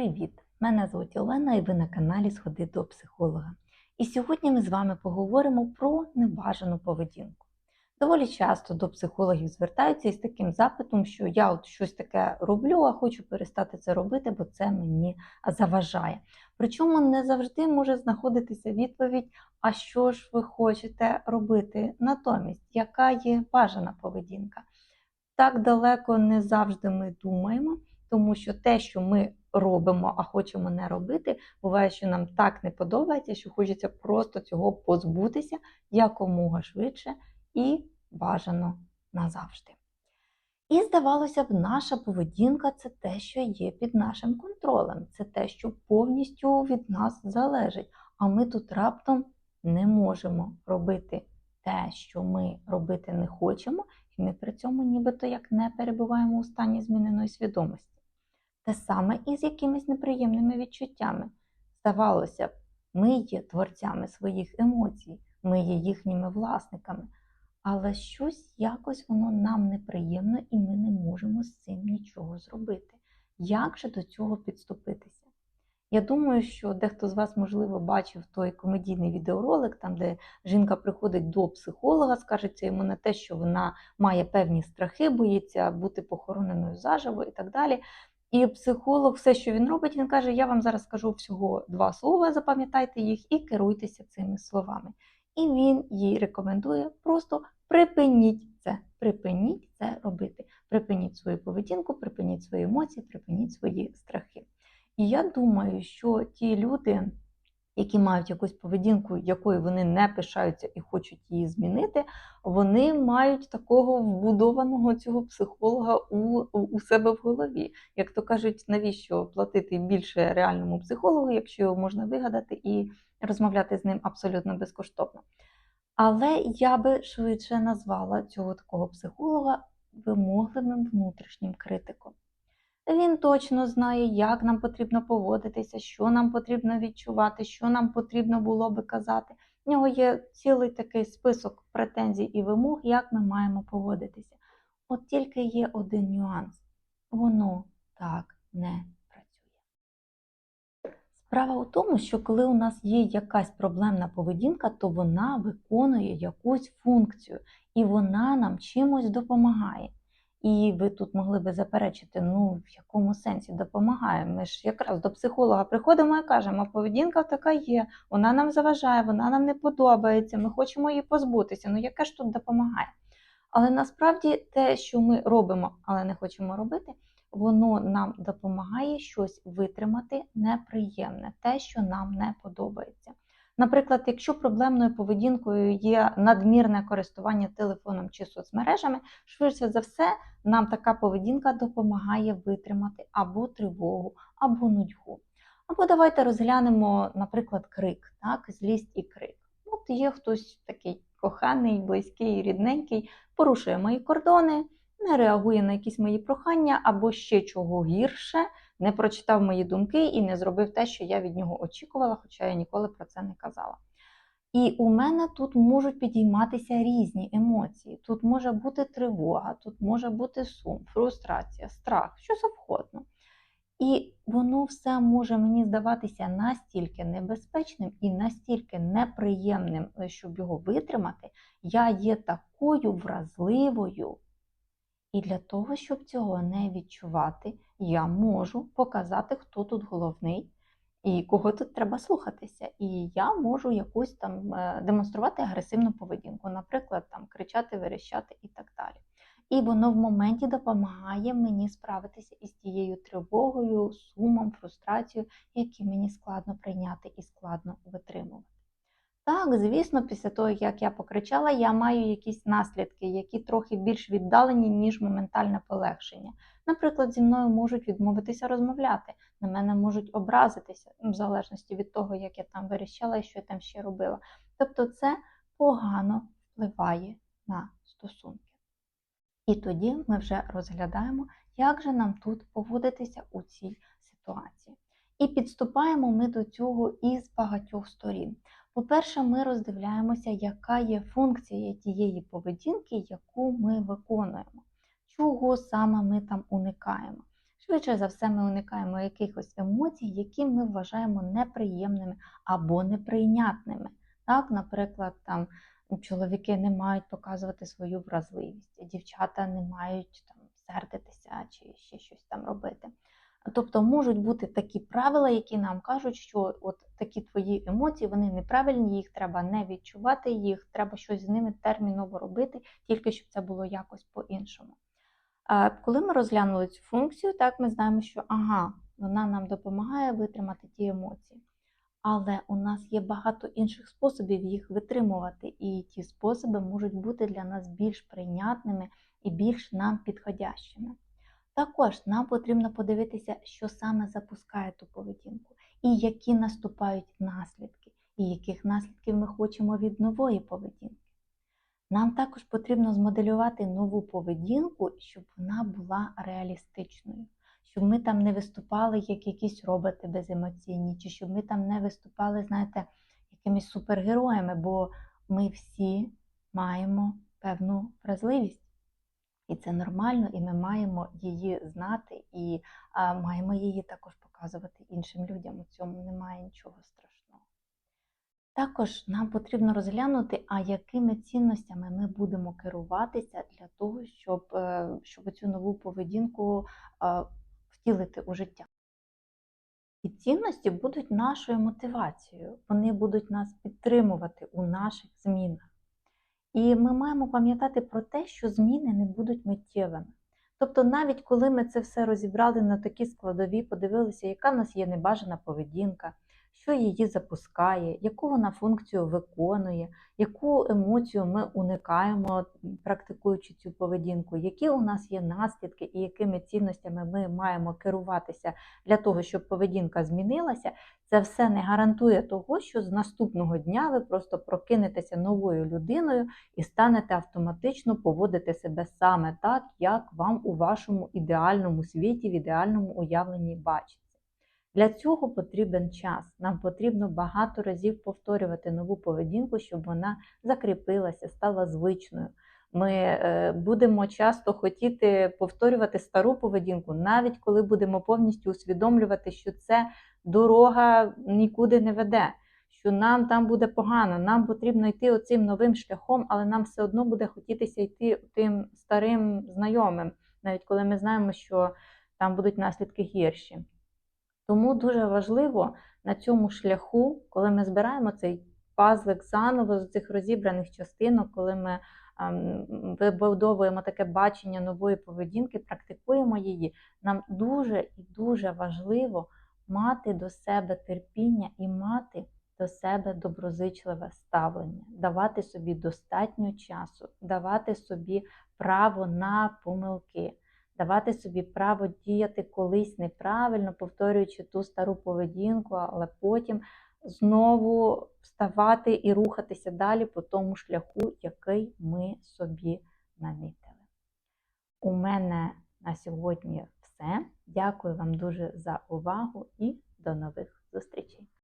Привіт! Мене звуть Олена і ви на каналі Сходи до психолога. І сьогодні ми з вами поговоримо про небажану поведінку. Доволі часто до психологів звертаються із таким запитом, що я от щось таке роблю, а хочу перестати це робити, бо це мені заважає. Причому не завжди може знаходитися відповідь, а що ж ви хочете робити натомість, яка є бажана поведінка. Так далеко не завжди ми думаємо, тому що те, що ми робимо, а хочемо не робити, буває, що нам так не подобається, що хочеться просто цього позбутися якомога швидше і бажано назавжди. І здавалося б, наша поведінка це те, що є під нашим контролем, це те, що повністю від нас залежить. А ми тут раптом не можемо робити те, що ми робити не хочемо, і ми при цьому нібито як не перебуваємо у стані зміненої свідомості. Те саме і з якимись неприємними відчуттями. Здавалося б, ми є творцями своїх емоцій, ми є їхніми власниками, але щось якось воно нам неприємно і ми не можемо з цим нічого зробити. Як же до цього підступитися? Я думаю, що дехто з вас, можливо, бачив той комедійний відеоролик, там, де жінка приходить до психолога, скажеться йому на те, що вона має певні страхи, боїться бути похороненою заживо і так далі. І психолог, все, що він робить, він каже: Я вам зараз скажу всього два слова, запам'ятайте їх і керуйтеся цими словами. І він їй рекомендує просто припиніть це, припиніть це робити. Припиніть свою поведінку, припиніть свої емоції, припиніть свої страхи. І я думаю, що ті люди, які мають якусь поведінку, якою вони не пишаються і хочуть її змінити, вони мають такого вбудованого цього психолога у, у себе в голові. Як то кажуть, навіщо платити більше реальному психологу, якщо його можна вигадати і розмовляти з ним абсолютно безкоштовно. Але я би швидше назвала цього такого психолога вимогливим внутрішнім критиком. Він точно знає, як нам потрібно поводитися, що нам потрібно відчувати, що нам потрібно було би казати. В нього є цілий такий список претензій і вимог, як ми маємо поводитися. От тільки є один нюанс: воно так не працює. Справа у тому, що коли у нас є якась проблемна поведінка, то вона виконує якусь функцію і вона нам чимось допомагає. І ви тут могли би заперечити, ну в якому сенсі допомагає. Ми ж якраз до психолога приходимо і кажемо, поведінка така є, вона нам заважає, вона нам не подобається, ми хочемо її позбутися. Ну яке ж тут допомагає? Але насправді те, що ми робимо, але не хочемо робити, воно нам допомагає щось витримати неприємне, те, що нам не подобається. Наприклад, якщо проблемною поведінкою є надмірне користування телефоном чи соцмережами, швидше за все, нам така поведінка допомагає витримати або тривогу, або нудьгу. Або давайте розглянемо, наприклад, крик, так, злість і крик. От є хтось такий коханий, близький, рідненький, порушує мої кордони, не реагує на якісь мої прохання, або ще чого гірше, не прочитав мої думки і не зробив те, що я від нього очікувала, хоча я ніколи про це не казала. І у мене тут можуть підійматися різні емоції. Тут може бути тривога, тут може бути сум, фрустрація, страх, що завгодно. І воно все може мені здаватися настільки небезпечним і настільки неприємним, щоб його витримати, я є такою вразливою. І для того, щоб цього не відчувати, я можу показати, хто тут головний і кого тут треба слухатися. І я можу якусь там е, демонструвати агресивну поведінку, наприклад, там кричати, верещати і так далі. І воно в моменті допомагає мені справитися із тією тривогою, сумом, фрустрацією, які мені складно прийняти і складно витримувати. Так, звісно, після того, як я покричала, я маю якісь наслідки, які трохи більш віддалені, ніж моментальне полегшення. Наприклад, зі мною можуть відмовитися розмовляти, на мене можуть образитися, в залежності від того, як я там вирішала і що я там ще робила. Тобто це погано впливає на стосунки. І тоді ми вже розглядаємо, як же нам тут поводитися у цій ситуації. І підступаємо ми до цього із багатьох сторін. По-перше, ми роздивляємося, яка є функція тієї поведінки, яку ми виконуємо, чого саме ми там уникаємо. Швидше за все, ми уникаємо якихось емоцій, які ми вважаємо неприємними або неприйнятними. Так, наприклад, там чоловіки не мають показувати свою вразливість, дівчата не мають там сердитися чи ще щось там робити. Тобто можуть бути такі правила, які нам кажуть, що от такі твої емоції вони неправильні, їх треба не відчувати, їх треба щось з ними терміново робити, тільки щоб це було якось по-іншому. Коли ми розглянули цю функцію, так ми знаємо, що ага, вона нам допомагає витримати ті емоції. Але у нас є багато інших способів їх витримувати, і ті способи можуть бути для нас більш прийнятними і більш нам підходящими. Також нам потрібно подивитися, що саме запускає ту поведінку, і які наступають наслідки, і яких наслідків ми хочемо від нової поведінки. Нам також потрібно змоделювати нову поведінку, щоб вона була реалістичною, щоб ми там не виступали як якісь роботи беземоційні, чи щоб ми там не виступали, знаєте, якимись супергероями, бо ми всі маємо певну вразливість. І це нормально, і ми маємо її знати, і а, маємо її також показувати іншим людям. У цьому немає нічого страшного. Також нам потрібно розглянути, а якими цінностями ми будемо керуватися для того, щоб, е, щоб цю нову поведінку е, втілити у життя. І цінності будуть нашою мотивацією, вони будуть нас підтримувати у наших змінах. І ми маємо пам'ятати про те, що зміни не будуть миттєвими. Тобто, навіть коли ми це все розібрали на такі складові, подивилися, яка в нас є небажана поведінка, що її запускає, яку вона функцію виконує, яку емоцію ми уникаємо, практикуючи цю поведінку, які у нас є наслідки і якими цінностями ми маємо керуватися для того, щоб поведінка змінилася, це все не гарантує того, що з наступного дня ви просто прокинетеся новою людиною і станете автоматично поводити себе саме так, як вам у вашому ідеальному світі, в ідеальному уявленні бачиться. Для цього потрібен час. Нам потрібно багато разів повторювати нову поведінку, щоб вона закріпилася, стала звичною. Ми е, будемо часто хотіти повторювати стару поведінку, навіть коли будемо повністю усвідомлювати, що це дорога нікуди не веде, що нам там буде погано, нам потрібно йти оцим новим шляхом, але нам все одно буде хотітися йти тим старим знайомим, навіть коли ми знаємо, що там будуть наслідки гірші. Тому дуже важливо на цьому шляху, коли ми збираємо цей пазлик заново з цих розібраних частинок, коли ми вибудовуємо таке бачення нової поведінки, практикуємо її, нам дуже і дуже важливо мати до себе терпіння і мати до себе доброзичливе ставлення, давати собі достатньо часу, давати собі право на помилки давати собі право діяти колись неправильно, повторюючи ту стару поведінку, але потім знову вставати і рухатися далі по тому шляху, який ми собі намітили. У мене на сьогодні все. Дякую вам дуже за увагу і до нових зустрічей!